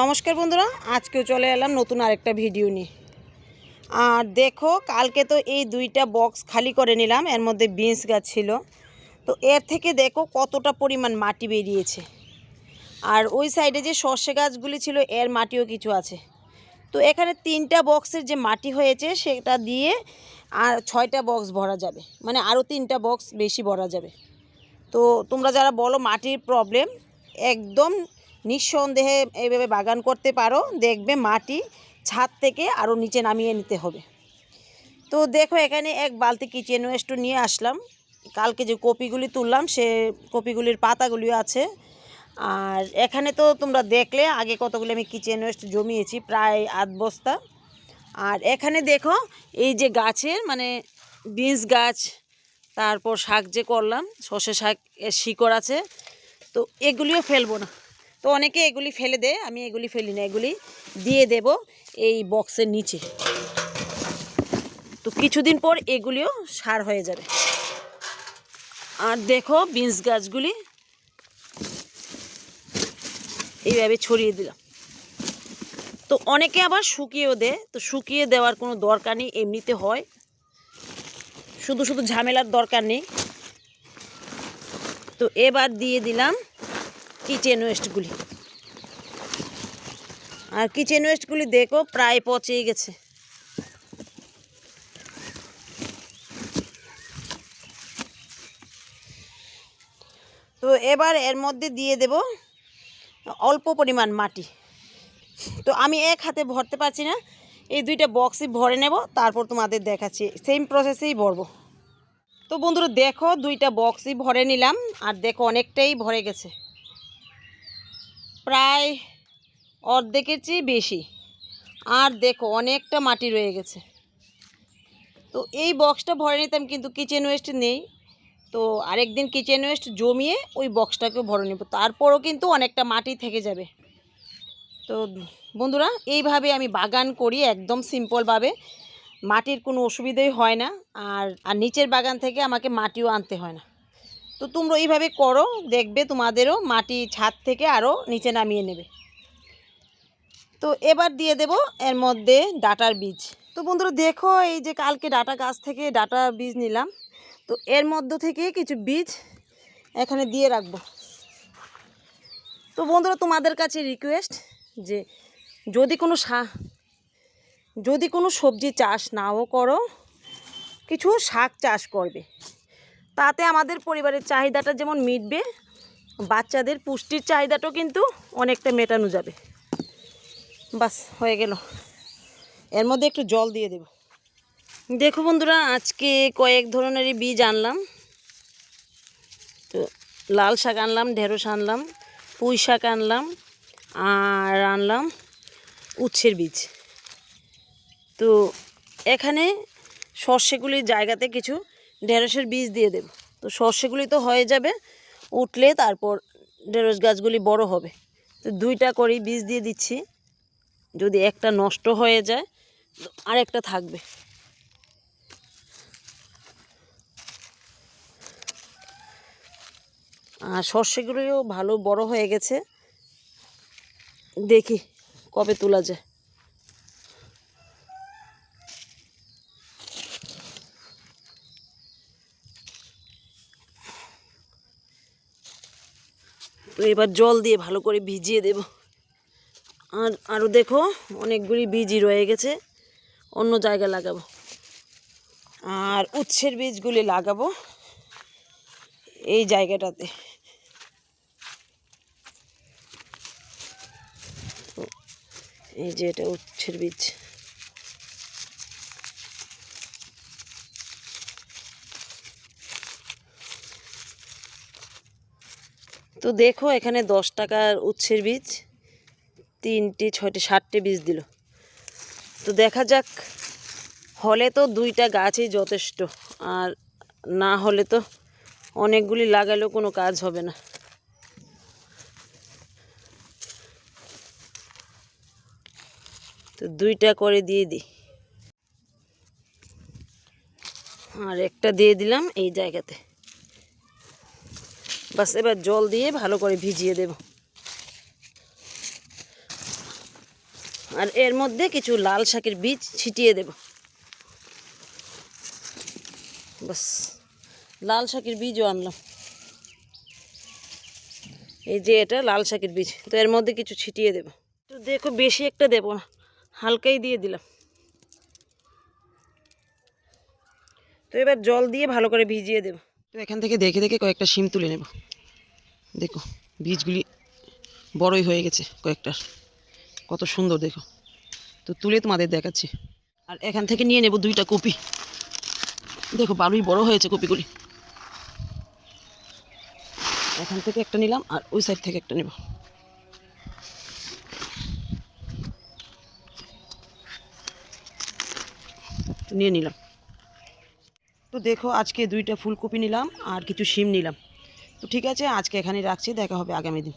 নমস্কার বন্ধুরা, আজকেও চলে এলাম নতুন আরেকটা ভিডিও নিয়ে। আর দেখো, কালকে তো এই দুইটা বক্স খালি করে নিলাম, এর মধ্যে বিনস গাছ ছিল। তো এর থেকে দেখো কতটা পরিমাণ মাটি বেরিয়েছে। আর ওই সাইডে যে সর্ষে গাছগুলি ছিল, এর মাটিও কিছু আছে। তো এখানে তিনটা বক্সের যে মাটি হয়েছে, সেটা দিয়ে আর ছয়টা বক্স ভরা যাবে। মানে আরও তিনটা বক্স বেশি ভরা যাবে। তো তোমরা যারা বলো মাটির প্রবলেম একদম নিঃসন্দেহে এইভাবে বাগান করতে পারো। দেখবে মাটি ছাদ থেকে আরও নিচে নামিয়ে নিতে হবে। তো দেখো এখানে এক বালতি কিচেন ওয়েস্ট নিয়ে আসলাম। কালকে যে কপিগুলি তুললাম, সে কপিগুলির পাতাগুলিও আছে। আর এখানে তো তোমরা দেখলে, আগে কতগুলি আমি কিচেন ওয়েস্ট জমিয়েছি, প্রায় আধ বস্তা। আর এখানে দেখো, এই যে গাছের মানে বিনস গাছ, তারপর শাক যে করলাম, সর্ষে শাক শিকড় আছে, তো এগুলিও ফেলব না। তো অনেকে এগুলি ফেলে দেয় আমি এগুলি ফেলি না, এগুলি দিয়ে দেব এই বক্সের নিচে। তো কিছুদিন পর এগুলিও সার হয়ে যাবে। আর দেখো বিনস গাছগুলি এইভাবে ছড়িয়ে দিলাম। তো অনেকে আবার শুকিয়েও দেয় তো শুকিয়ে দেওয়ার কোনো দরকার নেই, এমনিতে হয়। শুধু শুধু ঝামেলার দরকার নেই। তো এবার দিয়ে দিলাম কিচেন ওয়েস্টগুলি। আর কিচেন ওয়েস্টগুলি দেখো, প্রায় পচেই গেছে। তো এবার এর মধ্যে দিয়ে দেব অল্প পরিমাণ মাটি। তো আমি এক হাতে ভরতে পারছি না, এই দুইটা বক্সই ভরে নেব, তারপর তোমাদের দেখাচ্ছি। সেম প্রসেসেই ভরবো। তো বন্ধুরা, দেখো, দুইটা বক্সই ভরে নিলাম, আর দেখো, অনেকটাই ভরে গেছে। প্রায় অর্ধেকের চেয়ে বেশি। আর দেখো, অনেকটা মাটি রয়ে গেছে। তো এই বক্সটা ভরে নিতাম, কিন্তু কিচেন ওয়েস্ট নেই। তো আরেকদিন কিচেন ওয়েস্ট জমিয়ে ওই বক্সটাকেও ভরে নেব। তারপরও কিন্তু অনেকটা মাটি থেকে যাবে। তো বন্ধুরা, এইভাবে আমি বাগান করি একদম সিম্পলভাবে মাটির কোনো অসুবিধাই হয় না। আর আর নিচের বাগান থেকে আমাকে মাটিও আনতে হয় না। তো তোমরা এইভাবে করো, দেখবে তোমাদেরও মাটি ছাদ থেকে আরও নিচে নামিয়ে নেবে। তো এবার দিয়ে দেব এর মধ্যে ডাটার বীজ। তো বন্ধুরা দেখো এই যে কালকে ডাটা গাছ থেকে ডাটা বীজ নিলাম। তো এর মধ্য থেকে কিছু বীজ এখানে দিয়ে রাখব। তো বন্ধুরা তোমাদের কাছে রিকোয়েস্ট যে যদি কোনো সা, যদি কোনো সবজি চাষ নাও করো, কিছু শাক চাষ করবে। তাতে আমাদের পরিবারের চাহিদাটা যেমন মিটবে, বাচ্চাদের পুষ্টির চাহিদাটাও কিন্তু অনেকটা মেটানো যাবে। বাস, হয়ে গেল। এর মধ্যে একটু জল দিয়ে দেব। দেখো বন্ধুরা, আজকে কয়েক ধরনেরই বীজ আনলাম। তো লাল শাক আনলাম, ঢেঁড়স আনলাম, পুঁই শাক আনলাম, আর আনলাম উচ্ছের বীজ। তো এখানে সর্ষেগুলির জায়গাতে কিছু ঢেঁড়সের বীজ দিয়ে দেব। তো সর্ষেগুলি তো হয়ে যাবে, উঠলে তারপর ঢেঁড়স গাছগুলি বড় হবে। তো দুইটা করেই বীজ দিয়ে দিচ্ছি। যদি একটা নষ্ট হয়ে যায়, তো আরেকটা থাকবে। আর সর্ষেগুলিও ভালো বড় হয়ে গেছে। দেখি কবে তোলা যায়। তো এবার জল দিয়ে ভালো করে ভিজিয়ে দেব। আর আরও দেখো, অনেকগুলি বীজই রয়ে গেছে। অন্য জায়গায় লাগাবো। আর উচ্ছের বীজগুলি লাগাবো এই জায়গাটাতে। এই যে এটা উচ্ছের বীজ। তো দেখো এখানে দশ টাকার উচ্ছের বীজ, তিনটি, ছয়টি ষাটটি বীজ দিল। তো দেখা যাক, হলে তো দুইটা গাছই যথেষ্ট, আর না হলে তো অনেকগুলি লাগালেও কোনো কাজ হবে না। তো দুইটা করে দিয়ে দিই। আর একটা দিয়ে দিলাম এই জায়গাতে। বাস এবার জল দিয়ে ভালো করে ভিজিয়ে দেব। আর এর মধ্যে কিছু লাল শাকের বীজ ছিটিয়ে দেব। বাস, লাল শাকের বীজও আনলাম। এই যে এটা লাল শাকের বীজ, তো এর মধ্যে কিছু ছিটিয়ে দেব। তো দেখো, বেশি একটা দেবো না, হালকাই দিয়ে দিলাম। তো এবার জল দিয়ে ভালো করে ভিজিয়ে দেব। তো এখান থেকে দেখে দেখে কয়েকটা শিম তুলে নেব। দেখো, বীজগুলি বড়ই হয়ে গেছে কয়েকটার কত সুন্দর, দেখো। তো তুলে তোমাদের দেখাচ্ছি। আর এখান থেকে নিয়ে নেব দুইটা কপি। দেখো, বালুই বড় হয়েছে কপিগুলি। এখান থেকে একটা নিলাম আর ওই সাইড থেকে একটা নেব। নিয়ে নিলাম। তো দেখো, আজকে দুইটা ফুলকপি নিলাম আর কিছু শিম নিলাম। তো ঠিক আছে, আজকে এখানে রাখছি, দেখা হবে আগামী দিন।